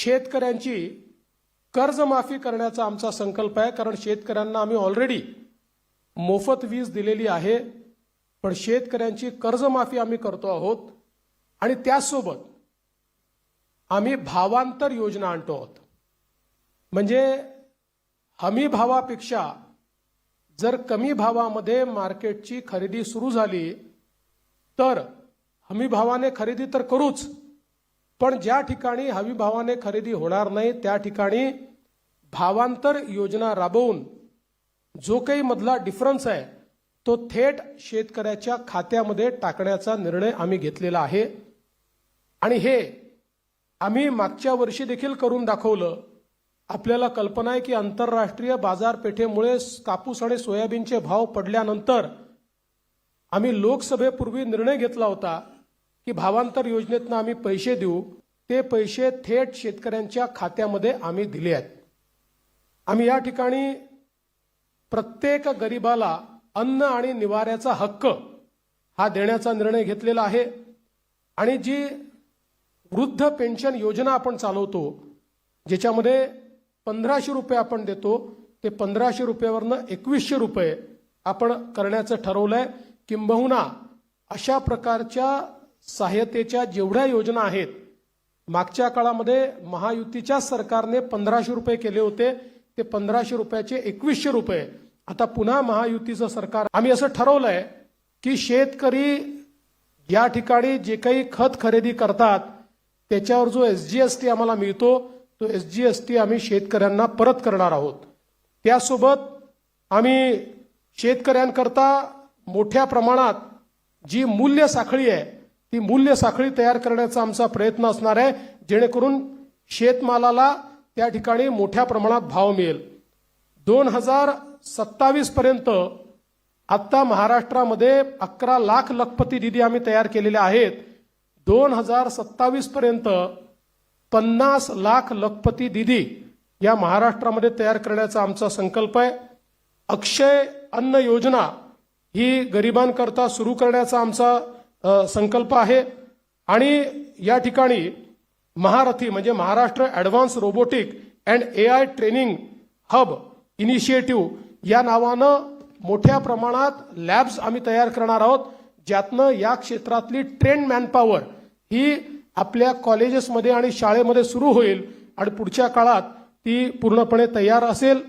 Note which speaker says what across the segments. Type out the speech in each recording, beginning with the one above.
Speaker 1: शेतकऱ्यांची कर्जमाफी करण्याचा आमचा संकल्प आहे कारण शेतकऱ्यांना आम्ही ऑलरेडी मोफत वीज दिलेली आहे. पण शेतकऱ्यांची कर्जमाफी आम्ही करतो आहोत आणि त्याचसोबत आम्ही भावांतर योजना आणतो आहोत. म्हणजे हमी भावापेक्षा जर कमी भावामध्ये मार्केटची खरेदी सुरू झाली तर हमी भावाने खरेदी तर करूच पण ज्या ठिकाणी हवी भावाने खरेदी होणार नाही त्या ठिकाणी भावांतर योजना राबवून जो काही मधला डिफरन्स आहे तो थेट शेतकऱ्याच्या खात्यामध्ये टाकण्याचा निर्णय आम्ही घेतलेला आहे. आणि हे आम्ही मागच्या वर्षी देखील करून दाखवलं. आपल्याला कल्पना आहे की आंतरराष्ट्रीय बाजारपेठेमुळे कापूस आणि सोयाबीनचे भाव पडल्यानंतर आम्ही लोकसभेपूर्वी निर्णय घेतला होता. की भावांतर योजनेतनं आम्ही पैसे देऊ. ते पैसे थेट शेतकऱ्यांच्या खात्यामध्ये आम्ही दिले आहेत. आम्ही या ठिकाणी प्रत्येक गरिबाला अन्न आणि निवाऱ्याचा हक्क हा देण्याचा निर्णय घेतलेला आहे. आणि जी वृद्ध पेन्शन योजना आपण चालवतो ज्याच्यामध्ये पंधराशे रुपये आपण देतो ते पंधराशे रुपयावरनं एकवीसशे रुपये आपण करण्याचं ठरवलंय. किंबहुना अशा प्रकारच्या सहाय्यतेच्या जेवढ्या योजना आहेत मागच्या काळामध्ये महायुतीच्या सरकारने पंधराशे रुपये केले होते ते पंधराशे रुपयाचे एकवीसशे रुपये. आता पुन्हा महायुतीचं सरकार आम्ही असं ठरवलंय की शेतकरी या ठिकाणी जे काही खत खरेदी करतात त्याच्यावर जो एस जी एस टी आम्हाला मिळतो तो एस जी एस टी आम्ही शेतकऱ्यांना परत करणार आहोत. त्यासोबत आम्ही शेतकऱ्यांकरता मोठ्या प्रमाणात जी मूल्य साखळी आहे ती मूल्य साखळी तयार करण्याचा आमचा प्रयत्न असणार आहे. जेणेकरून शेतमालाला त्या ठिकाणी मोठ्या प्रमाणात भाव मिळेल. दोन हजार सत्तावीस पर्यंत आत्ता महाराष्ट्रामध्ये अकरा लाख लखपती निधी आम्ही तयार केलेले आहेत. दोन हजार सत्तावीस पर्यंत पन्नास लाख लखपती दिदी या महाराष्ट्रामध्ये तयार करण्याचा आमचा संकल्प आहे. अक्षय अन्न योजना ही गरिबांकरता सुरू करण्याचा आमचा संकल्प आहे. आणि या ठिकाणी महारथी म्हणजे Maharashtra advance robotic and A I training hub initiative या नावानं मोठ्या प्रमाणात लॅब्स आम्ही तयार करणार आहोत ज्यातनं या क्षेत्रातली ट्रेंड मॅनपॉवर ही आपल्या कॉलेजेसमध्ये आणि शाळेमध्ये सुरू होईल आणि पुढच्या काळात ती पूर्णपणे तयार असेल.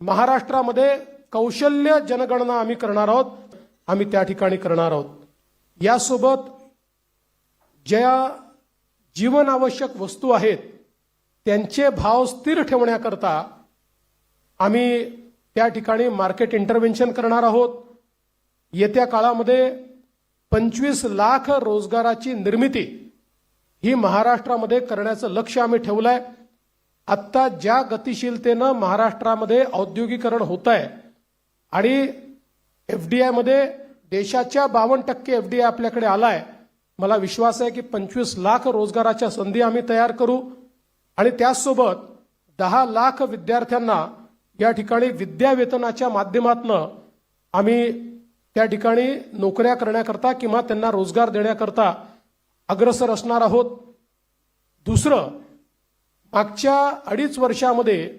Speaker 1: महाराष्ट्रामध्ये कौशल्य जनगणना आम्ही करणार आहोत. आम्ही त्या ठिकाणी करणार आहोत. यासोबत ज्या जीवनावश्यक वस्तू आहेत त्यांचे भाव स्थिर ठेवण्याकरता आम्ही त्या ठिकाणी मार्केट इंटरव्हेन्शन करणार आहोत. येत्या काळामध्ये पंचवीस लाख रोजगाराची निर्मिती ही महाराष्ट्रामध्ये करण्याचं लक्ष आम्ही ठेवलं आहे आत्ता ज्या गतिशीलतेनं महाराष्ट्रामध्ये औद्योगिकरण होत आहे आणि एफ डी आयमध्ये देशाच्या बावन्न टक्के एफ डी आय आपल्याकडे आलाय. मला विश्वास आहे की पंचवीस लाख रोजगाराच्या संधी आम्ही तयार करू. आणि त्याचसोबत दहा लाख विद्यार्थ्यांना या ठिकाणी विद्यावेतनाच्या माध्यमातनं आम्ही त्या ठिकाणी नोकऱ्या करण्याकरता किंवा त्यांना रोजगार देण्याकरता अग्रसर असणार आहोत. दुसरं मागच्या अडीच वर्षामध्ये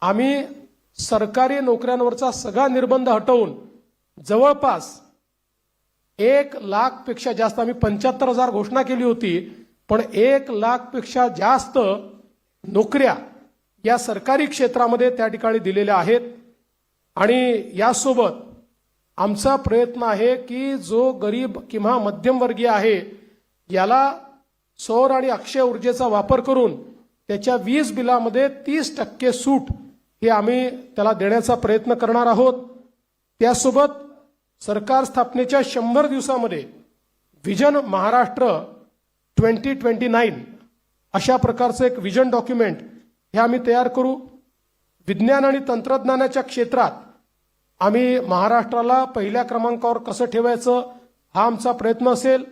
Speaker 1: आम्ही सरकारी नोकऱ्यांवरचा सगळा निर्बंध हटवून जवळपास एक लाखपेक्षा जास्त आम्ही पंच्याहत्तर हजार घोषणा केली होती पण एक लाखपेक्षा जास्त नोकऱ्या या सरकारी क्षेत्रामध्ये त्या ठिकाणी दिलेल्या आहेत. आणि यासोबत आमचा प्रयत्न आहे की जो गरीब किंवा मध्यमवर्गीय आहे याला सौर आणि अक्षय ऊर्जेचा वापर करून त्याच्या वीज बिलामध्ये तीस टक्के सूट हे आम्ही त्याला देण्याचा प्रयत्न करणार आहोत. त्यासोबत सरकार स्थापनेच्या शंभर दिवसामध्ये vision Maharashtra twenty twenty nine अशा प्रकारचं एक विजन डॉक्युमेंट हे आम्ही तयार करू. विज्ञान आणि तंत्रज्ञानाच्या क्षेत्रात आम्ही महाराष्ट्राला पहिल्या क्रमांकावर कसं ठेवायचं हा आमचा प्रयत्न असेल.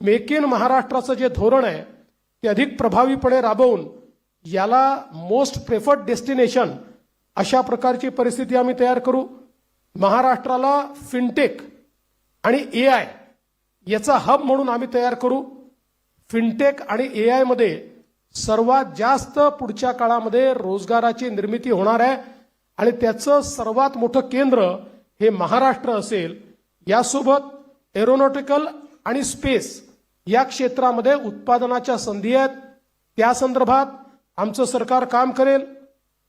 Speaker 1: मेक इन महाराष्ट्राचं जे धोरण आहे ते अधिक प्रभावीपणे राबवून याला मोस्ट प्रेफर्ड डेस्टिनेशन अशा प्रकारची परिस्थिती आम्ही तयार करू. महाराष्ट्राला फिनटेक आणि ए आय याचा हब म्हणून आम्ही तयार करू. फिनटेक आणि ए आयमध्ये सर्वात जास्त पुढच्या काळामध्ये रोजगाराची निर्मिती होणार आहे आणि त्याचं सर्वात मोठं केंद्र हे महाराष्ट्र असेल. यासोबत एरोनॉटिकल आणि स्पेस या क्षेत्रामध्ये उत्पादनाच्या संधी आहेत. त्या संदर्भात आमचं सरकार काम करेल.